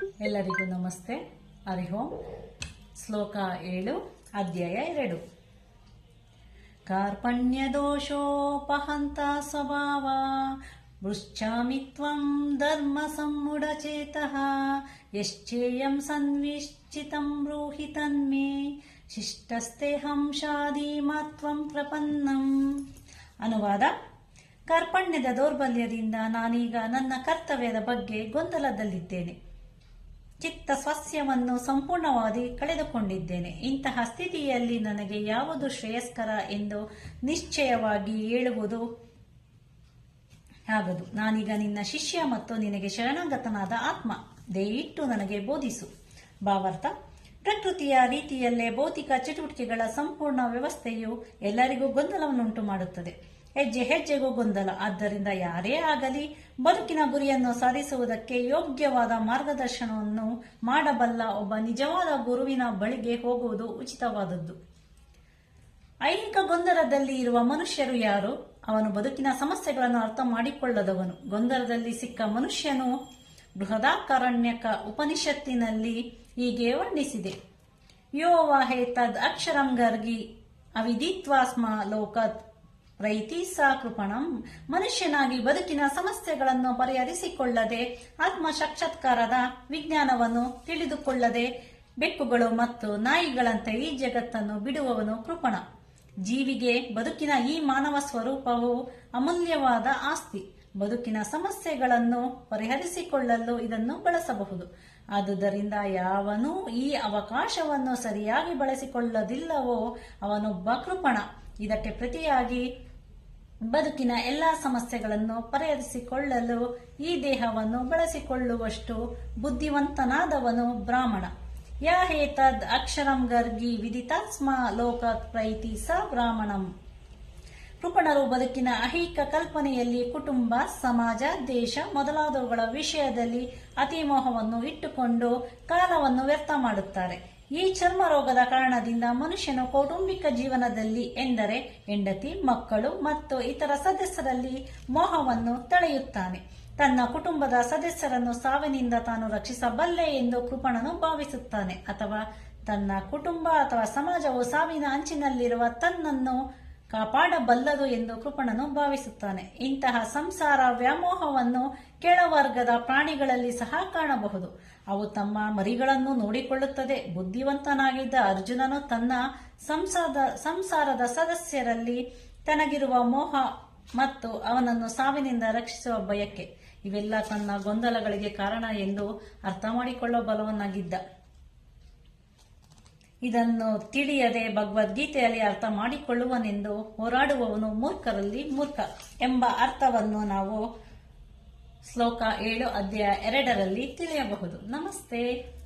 ಎಲ್ಲರಿಗೂ ನಮಸ್ತೆ. ಹರಿ ಓಂ. ಶ್ಲೋಕ ಏಳು, ಅಧ್ಯಾಯ ಎರಡು. ಕಾರ್ಪಣ್ಯದೋಷೋಪಹಂತ ಸ್ವಭಾವ. ಪೃಚ್ಛಾಮಿ ತ್ವಂ ಧರ್ಮ ಸಮ್ಮುಢಚೇತಃ ಯಶ್ಚೇಯಂ ಸನ್ವಿಶ್ಚಿತಂ ಬ್ರೂಹಿ ತನ್ಮೇ. ಹಂಶಾದಿ ಶಾದೀಮತ್ವಂ ಪ್ರಪನ್ನಂ. ಅನುವಾದ. ಕಾರ್ಪಣ್ಯದ ದೌರ್ಬಲ್ಯದಿಂದ ನಾನೀಗ ನನ್ನ ಕರ್ತವ್ಯದ ಬಗ್ಗೆ ಗೊಂದಲದಲ್ಲಿದ್ದೇನೆ. ಚಿತ್ತ ಸ್ವಸ್ಯವನ್ನು ಸಂಪೂರ್ಣವಾಗಿ ಕಳೆದುಕೊಂಡಿದ್ದೇನೆ. ಇಂತಹ ಸ್ಥಿತಿಯಲ್ಲಿ ನನಗೆ ಯಾವುದು ಶ್ರೇಯಸ್ಕರ ಎಂದು ನಿಶ್ಚಯವಾಗಿ ಹೇಳುವುದು ಆಗದು ನಾನೀಗ ನಿನ್ನ ಶಿಷ್ಯ ಮತ್ತು ನಿನಗೆ ಶರಣಾಗತನಾದ ಆತ್ಮ. ದಯವಿಟ್ಟು ನನಗೆ ಬೋಧಿಸು. ಭಾವಾರ್ಥ, ಪ್ರಕೃತಿಯ ರೀತಿಯಲ್ಲೇ ಭೌತಿಕ ಚಟುವಟಿಕೆಗಳ ಸಂಪೂರ್ಣ ವ್ಯವಸ್ಥೆಯು ಎಲ್ಲರಿಗೂ ಗೊಂದಲವನ್ನುಂಟು ಮಾಡುತ್ತದೆ ಹೆಜ್ಜೆ ಹೆಜ್ಜೆಗೂ ಗೊಂದಲ. ಆದ್ದರಿಂದ ಯಾರೇ ಆಗಲಿ ಬದುಕಿನ ಗುರಿಯನ್ನು ಸಾಧಿಸುವುದಕ್ಕೆ ಯೋಗ್ಯವಾದ ಮಾರ್ಗದರ್ಶನವನ್ನು ಮಾಡಬಲ್ಲ ಒಬ್ಬ ನಿಜವಾದ ಗುರುವಿನ ಬಳಿಗೆ ಹೋಗುವುದು ಉಚಿತವಾದದ್ದು. ಐಹಿಕ ಗೊಂದಲದಲ್ಲಿ ಇರುವ ಮನುಷ್ಯರು ಯಾರು? ಅವನು ಬದುಕಿನ ಸಮಸ್ಯೆಗಳನ್ನು ಅರ್ಥ ಮಾಡಿಕೊಳ್ಳದವನು. ಗೊಂದಲದಲ್ಲಿ ಸಿಕ್ಕ ಮನುಷ್ಯನು ಬೃಹದಾಕಾರಣ್ಯಕ ಉಪನಿಷತ್ತಿನಲ್ಲಿ ಹೀಗೆ ವರ್ಣಿಸಿದೆ. ಯೋ ವಾಹೆ ತದ್ ಅಕ್ಷರಂ ಗರ್ಗಿ ಅವಿದಿತ್ವಾಸ್ಮ ಲೋಕತ್ ರೈತಿ ಸಾ ಕೃಪಣಂ ಮನುಷ್ಯನಾಗಿ ಬದುಕಿನ ಸಮಸ್ಯೆಗಳನ್ನು ಪರಿಹರಿಸಿಕೊಳ್ಳದೆ ಆತ್ಮ ಸಾಕ್ಷಾತ್ಕಾರದ ವಿಜ್ಞಾನವನ್ನು ತಿಳಿದುಕೊಳ್ಳದೆ ಬೆಕ್ಕುಗಳು ಮತ್ತು ನಾಯಿಗಳಂತೆ ಈ ಜಗತ್ತನ್ನು ಬಿಡುವವನು ಕೃಪಣ. ಜೀವಿಗೆ ಬದುಕಿನ ಈ ಮಾನವ ಸ್ವರೂಪವು ಅಮೂಲ್ಯವಾದ ಆಸ್ತಿ. ಬದುಕಿನ ಸಮಸ್ಯೆಗಳನ್ನು ಪರಿಹರಿಸಿಕೊಳ್ಳಲು ಇದನ್ನು ಬಳಸಬಹುದು. ಆದುದರಿಂದ ಯಾವನೂ ಈ ಅವಕಾಶವನ್ನು ಸರಿಯಾಗಿ ಬಳಸಿಕೊಳ್ಳದಿಲ್ಲವೋ ಅವನೊಬ್ಬ ಕೃಪಣ. ಇದಕ್ಕೆ ಪ್ರತಿಯಾಗಿ ಬದುಕಿನ ಎಲ್ಲಾ ಸಮಸ್ಯೆಗಳನ್ನು ಪರಿಹರಿಸಿಕೊಳ್ಳಲು ಈ ದೇಹವನ್ನು ಬಳಸಿಕೊಳ್ಳುವಷ್ಟು ಬುದ್ಧಿವಂತನಾದವನು ಬ್ರಾಹ್ಮಣ. ಯಾ ಹೇತದ್ ಅಕ್ಷರಂ ಗರ್ಗಿ ವಿದಿತಾತ್ಮ ಲೋಕತ್ ಪ್ರೈತಿ ಸ ಬ್ರಾಹ್ಮಣಂ. ಕೃಪಣರು ಬದುಕಿನ ಅಹಿಕ ಕಲ್ಪನೆಯಲ್ಲಿ ಕುಟುಂಬ, ಸಮಾಜ, ದೇಶ ಮೊದಲಾದವುಗಳ ವಿಷಯದಲ್ಲಿ ಅತಿಮೋಹವನ್ನು ಇಟ್ಟುಕೊಂಡು ಕಾಲವನ್ನು ವ್ಯರ್ಥ ಮಾಡುತ್ತಾರೆ. ಈ ಚರ್ಮ ರೋಗದ ಕಾರಣದಿಂದ ಮನುಷ್ಯನ ಕೌಟುಂಬಿಕ ಜೀವನದಲ್ಲಿ ಎಂದರೆ ಹೆಂಡತಿ, ಮಕ್ಕಳು ಮತ್ತು ಇತರ ಸದಸ್ಯರಲ್ಲಿ ಮೋಹವನ್ನು ತಳೆಯುತ್ತಾನೆ. ತನ್ನ ಕುಟುಂಬದ ಸದಸ್ಯರನ್ನು ಸಾವಿನಿಂದ ತಾನು ರಕ್ಷಿಸಬಲ್ಲೆ ಎಂದು ಕೃಪಣನು ಭಾವಿಸುತ್ತಾನೆ. ಅಥವಾ ತನ್ನ ಕುಟುಂಬ ಅಥವಾ ಸಮಾಜವು ಸಾವಿನ ಅಂಚಿನಲ್ಲಿರುವ ತನ್ನನ್ನು ಕಾಪಾಡಬಲ್ಲದು ಎಂದು ಕೃಪಣನು ಭಾವಿಸುತ್ತಾನೆ. ಇಂತಹ ಸಂಸಾರ ವ್ಯಾಮೋಹವನ್ನು ಕೆಳವರ್ಗದ ಪ್ರಾಣಿಗಳಲ್ಲಿ ಸಹ ಕಾಣಬಹುದು. ಅವು ತಮ್ಮ ಮರಿಗಳನ್ನು ನೋಡಿಕೊಳ್ಳುತ್ತದೆ. ಬುದ್ಧಿವಂತನಾಗಿದ್ದ ಅರ್ಜುನನು ತನ್ನ ಸಂಸಾರದ ಸಂಸಾರದ ಸದಸ್ಯರಲ್ಲಿ ತನಗಿರುವ ಮೋಹ ಮತ್ತು ಅವನನ್ನು ಸಾವಿನಿಂದ ರಕ್ಷಿಸುವ ಬಯಕೆ ಇವೆಲ್ಲ ತನ್ನ ಗೊಂದಲಗಳಿಗೆ ಕಾರಣ ಎಂದು ಅರ್ಥ ಮಾಡಿಕೊಳ್ಳಬಲ್ಲವನಾಗಿದ್ದ ಇದನ್ನು ತಿಳಿಯದೆ ಭಗವದ್ಗೀತೆಯಲ್ಲಿ ಅರ್ಥ ಮಾಡಿಕೊಳ್ಳುವನೆಂದು ಹೋರಾಡುವವನು ಮೂರ್ಖರಲ್ಲಿ ಮೂರ್ಖ ಎಂಬ ಅರ್ಥವನ್ನು ನಾವು ಶ್ಲೋಕ ಏಳು ಅಧ್ಯಾಯ ಎರಡರಲ್ಲಿ ತಿಳಿಯಬಹುದು. ನಮಸ್ತೆ.